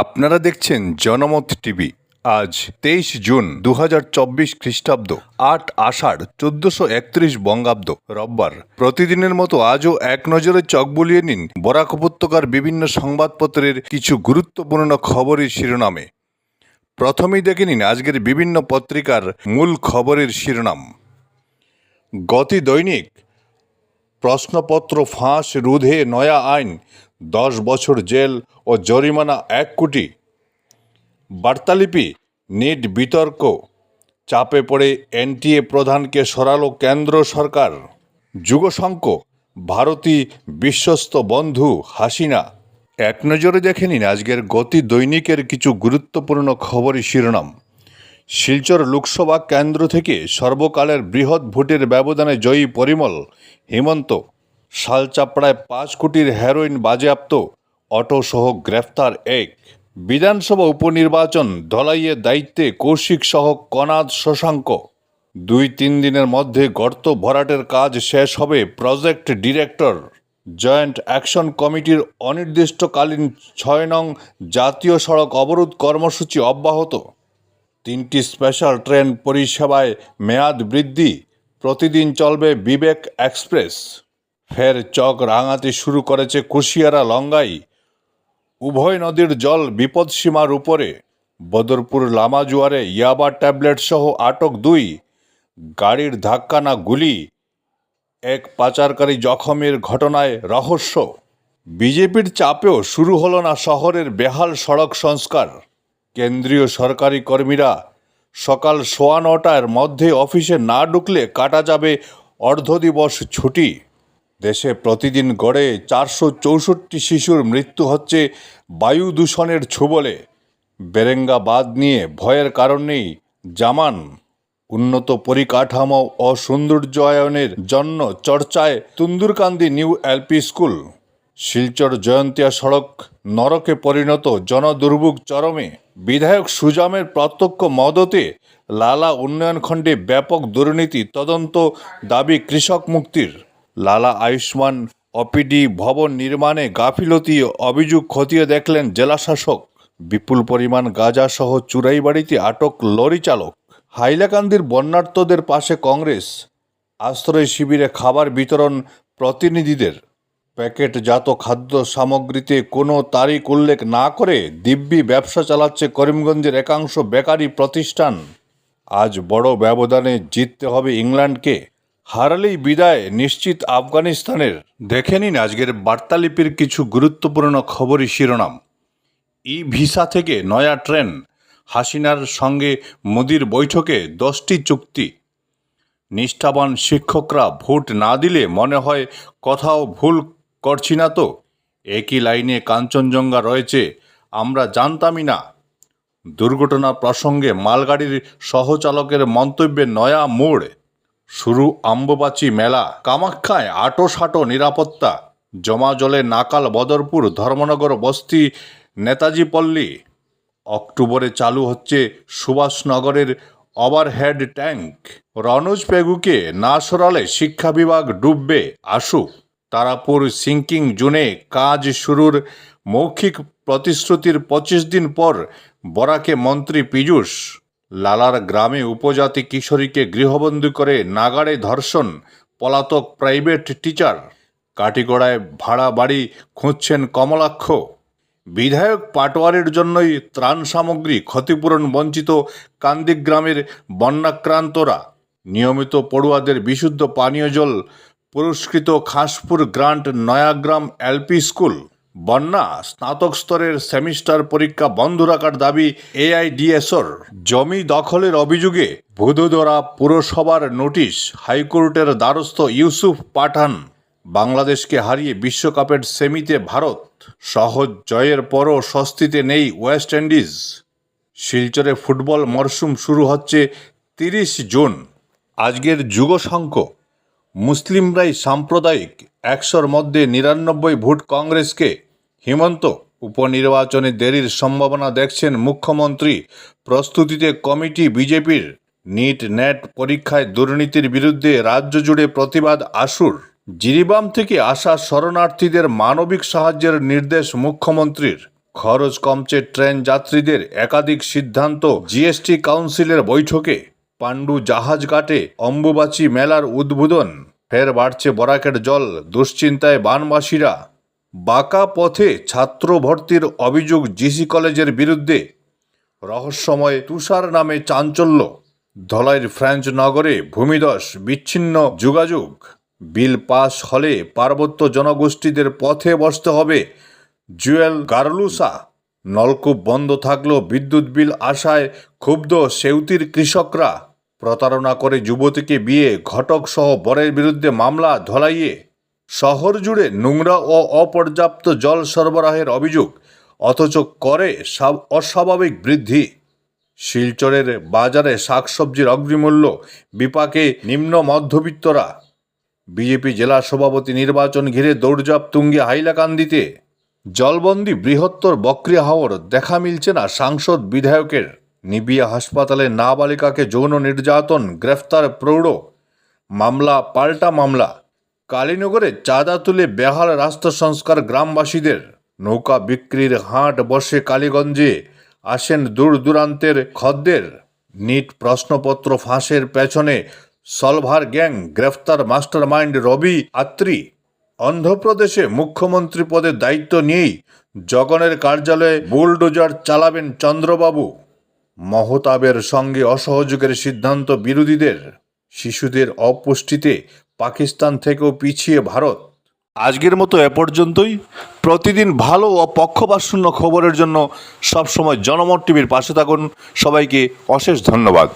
আপনারা দেখছেন জনমত টিভি। আজ তেইশ জুন দু হাজার চব্বিশ খ্রিস্টাব্দ, আট আষাঢ়, চোদ্দশো একত্রিশ বঙ্গাব্দ, রোববার। প্রতিদিনের মতো আজও এক নজরে চক বুলিয়ে নিন বরাক উপত্যকার বিভিন্ন সংবাদপত্রের কিছু গুরুত্বপূর্ণ খবরের শিরোনামে। প্রথমেই দেখে নিন আজকের বিভিন্ন পত্রিকার মূল খবরের শিরোনাম। গতি দৈনিক প্রশ্নপত্র ফাঁস, রোধে নয়া আইন, দশ বছর জেল ও জরিমানা এক কোটি। বার্তালিপি, নিট বিতর্ক, চাপে পড়ে এনটিএ প্রধানকে সরালো কেন্দ্র সরকার। যুগশঙ্ক, ভারতী বিশ্বস্ত বন্ধু হাসিনা। এক নজরে দেখে নিন আজকের গতি দৈনিকের কিছু গুরুত্বপূর্ণ খবরই শিরোনাম। শিলচর লোকসভা কেন্দ্র থেকে সর্বকালের বৃহৎ ভোটের ব্যবধানে জয়ী পরিমল, হেমন্ত, শালচাপড়ায় পাঁচ কোটির হেরোইন বাজেয়াপ্ত অটোসহ গ্রেফতার এক। বিধানসভা উপনির্বাচন ধলাইয়ের দায়িত্বে কৌশিক সহ কনাদ শশাঙ্ক। দুই তিন দিনের মধ্যে গর্ত ভরাটের কাজ শেষ হবে প্রজেক্ট ডিরেক্টর। জয়েন্ট অ্যাকশন কমিটির অনির্দিষ্টকালীন ছয় নং জাতীয় সড়ক অবরোধ কর্মসূচি অব্যাহত। তিনটি স্পেশাল ট্রেন পরিষেবায় মেয়াদ বৃদ্ধি, প্রতিদিন চলবে বিবেক এক্সপ্রেস। ফের চক রাঙাতে শুরু করেছে কুশিয়ারা লঙ্গাই। উভয় নদীর জল বিপদসীমার উপরে। বদরপুর লামাজুয়ারে ইয়াবা ট্যাবলেট সহ আটক দুই। গাড়ির ধাক্কা না গুলি। এক পাচারকারী জখমের ঘটনায় রহস্য। বিজেপির চাপেও শুরু হলো না শহরের বেহাল সড়ক সংস্কার। কেন্দ্রীয় সরকারি কর্মীরা সকাল সোয়া নটার মধ্যে অফিসে না ঢুকলে কাটা যাবে অর্ধদিবস ছুটি। দেশে প্রতিদিন গড়ে চারশো চৌষট্টি শিশুর মৃত্যু হচ্ছে বায়ু দূষণের ছোবলে। বেরেঙ্গা বাদ নিয়ে ভয়ের কারণ নেই জামান। উন্নত পরিকাঠামো ও সৌন্দর্যায়নের জন্য চর্চায় Tundurkandi new LP school. Silchar Jaintia সড়ক নরকে পরিণত জনদুর্ভোগ চরমে বিধায়ক সুজামের প্রত্যক্ষ মদতে লালা উন্নয়ন খণ্ডে ব্যাপক দুর্নীতি তদন্ত দাবি কৃষক মুক্তির। লালা আয়ুষ্মান অপিডি ভবন নির্মাণে গাফিলতি অভিযোগ খতিয়ে দেখলেন জেলাশাসক। বিপুল পরিমাণ গাঁজাসহ চুরাইবাড়িতে আটক লরি চালক। হাইলাকান্দির বন্যার্তদের পাশে কংগ্রেস। আশ্রয় শিবিরে খাবার বিতরণ প্রতিনিধিদের প্যাকেটজাত খাদ্য সামগ্রীতে কোনো তারিখ উল্লেখ না করে দিব্যি ব্যবসা চালাচ্ছে করিমগঞ্জের একাংশ বেকারি প্রতিষ্ঠান। আজ বড় ব্যবধানে জিততে হবে ইংল্যান্ডকে। হারালেই বিদায় নিশ্চিত আফগানিস্তানের। দেখে নিন আজকের বার্তালিপির কিছু গুরুত্বপূর্ণ খবরই শিরোনাম। ই ভিসা থেকে নয়া ট্রেন। হাসিনার সঙ্গে মোদির বৈঠকে দশটি চুক্তি। নিষ্ঠাবান শিক্ষকরা ভোট না দিলে মনে হয় কোথাও ভুল করছি না তো? একই লাইনে কাঞ্চনজঙ্ঘা রয়েছে, আমরা জানতামই না। দুর্ঘটনা প্রসঙ্গে মালগাড়ির সহচালকের মন্তব্যে নয়া মোড়, শুরু আম্ববাচি মেলা, কামাখ্যায় আটো সাটো নিরাপত্তা, জমা জলে নাকাল বদরপুর, ধর্মনগর, বস্তি, নেতাজি পল্লী। অক্টোবরে চালু হচ্ছে সুভাষনগরের ওভারহেড ট্যাঙ্ক। রনোজ পেগুকে না সরালে শিক্ষা বিভাগ ডুববে আসু তারাপুর সিঙ্কিং জোনে কাজ শুরুর মৌখিক প্রতিশ্রুতির পঁচিশ দিন পর বরাকে মন্ত্রী পীযূষ। লালার গ্রামে উপজাতি কিশোরীকে গৃহবন্দী করে নাগাড়ে ধর্ষণ, পলাতক প্রাইভেট টিচার। কাটিগড়ায় ভাড়া বাড়ি খুঁজছেন কমলাক্ষ। বিধায়ক পাটোয়ারের জন্যই ত্রাণ সামগ্রী ক্ষতিপূরণ বঞ্চিত কান্দিগ্রামের বন্যাক্রান্তরা। নিয়মিত পড়ুয়াদের বিশুদ্ধ পানীয় জল পুরস্কৃত Khaspur grant Nayagram LP school, বন্যা স্নাতক স্তরের সেমিস্টার পরীক্ষা বন্ধ রাখার দাবি এআইডিএসর জমি দখলের অভিযোগে ভুদোদরা পুরসভার নোটিশ হাইকোর্টের দ্বারস্থ ইউসুফ পাঠান। বাংলাদেশকে হারিয়ে বিশ্বকাপের সেমিতে ভারত, সহজ জয়ের পরও স্বস্তিতে নেই ওয়েস্ট ইন্ডিজ। শিলচরে ফুটবল মরশুম শুরু হচ্ছে তিরিশ জুন। আজকের যুগশঙ্ক। মুসলিমরাই সাম্প্রদায়িক, একশোর মধ্যে নিরানব্বই ভোট কংগ্রেসকে হিমন্ত উপনির্বাচনে দেরির সম্ভাবনা দেখছেন মুখ্যমন্ত্রী। প্রস্তুতিতে কমিটি বিজেপির নিট নেট পরীক্ষায় দুর্নীতির বিরুদ্ধে রাজ্য জুড়ে প্রতিবাদ আসুর জিরিবাম থেকে আসা শরণার্থীদের মানবিক সাহায্যের নির্দেশ মুখ্যমন্ত্রীর। খরচ কমছে ট্রেন যাত্রীদের একাধিক সিদ্ধান্ত, জিএসটি কাউন্সিলের বৈঠকে। পাণ্ডু জাহাজ ঘাটে অম্বুবাচী মেলার উদ্বোধন। ফের বাড়ছে বরাকের জল, দুশ্চিন্তায় বানবাসীরা। বাঁকা পথে ছাত্র ভর্তির অভিযোগ জিসি কলেজের বিরুদ্ধে। রহস্যময় তুষার নামে চাঞ্চল্য। ধলাইয়ের ফ্রেঞ্চ নগরে ভূমিদশ বিচ্ছিন্ন যোগাযোগ। বিল পাস হলে পার্বত্য জনগোষ্ঠীদের পথে বসতে হবে। জুয়েল গার্লুসা, নলকূপ বন্ধ থাকলেও বিদ্যুৎ বিল আসায় ক্ষুব্ধ সেউতির কৃষকরা। প্রতারণা করে যুবতীকে বিয়ে ঘটক সহ বরের বিরুদ্ধে মামলা ধলাইয়ে শহর জুড়ে নোংরা ও অপর্যাপ্ত জল সরবরাহের অভিযোগ, অথচ করে সাব- অস্বাভাবিক বৃদ্ধি। শিলচরের বাজারে শাকসবজির অগ্রিমূল্য বিপাকে নিম্ন মধ্যবিত্তরা। বিজেপি জেলা সভাপতি নির্বাচন ঘিরে দৌড়জাপ তুঙ্গে হাইলাকান্দিতে। জলবন্দি বৃহত্তর বক্রিয়া হাওর দেখা মিলছে না সাংসদ বিধায়কের। নিবিয়া হাসপাতালে নাবালিকাকে যৌন নির্যাতন, গ্রেফতার প্রৌঢ়। মামলা, পাল্টা মামলা। কালীনগরে চাঁদা তুলে বেহাল রাস্তা সংস্কার গ্রামবাসীদের। নৌকা বিক্রির হাট বসে কালীগঞ্জে আসেন দূর দূরান্তের খদ্দের। নিট প্রশ্নপত্র ফাঁসের পেছনে সলভার গ্যাং, গ্রেফতার মাস্টারমাইন্ড রবি আত্রি। অন্ধ্রপ্রদেশে মুখ্যমন্ত্রী পদের দায়িত্ব নিয়েই জগনের কার্যালয়ে বুলডোজার চালাবেন চন্দ্রবাবু। মহতাবের সঙ্গে অসহযোগের সিদ্ধান্ত বিরোধীদের, শিশুদের অপুষ্টিতে পাকিস্তান থেকেও পিছিয়ে ভারত। আজকের মতো এ পর্যন্তই। প্রতিদিন ভালো ও পক্ষপাতশূন্য খবরের জন্য সবসময় জনমত টিভির পাশে থাকুন। সবাইকে অশেষ ধন্যবাদ।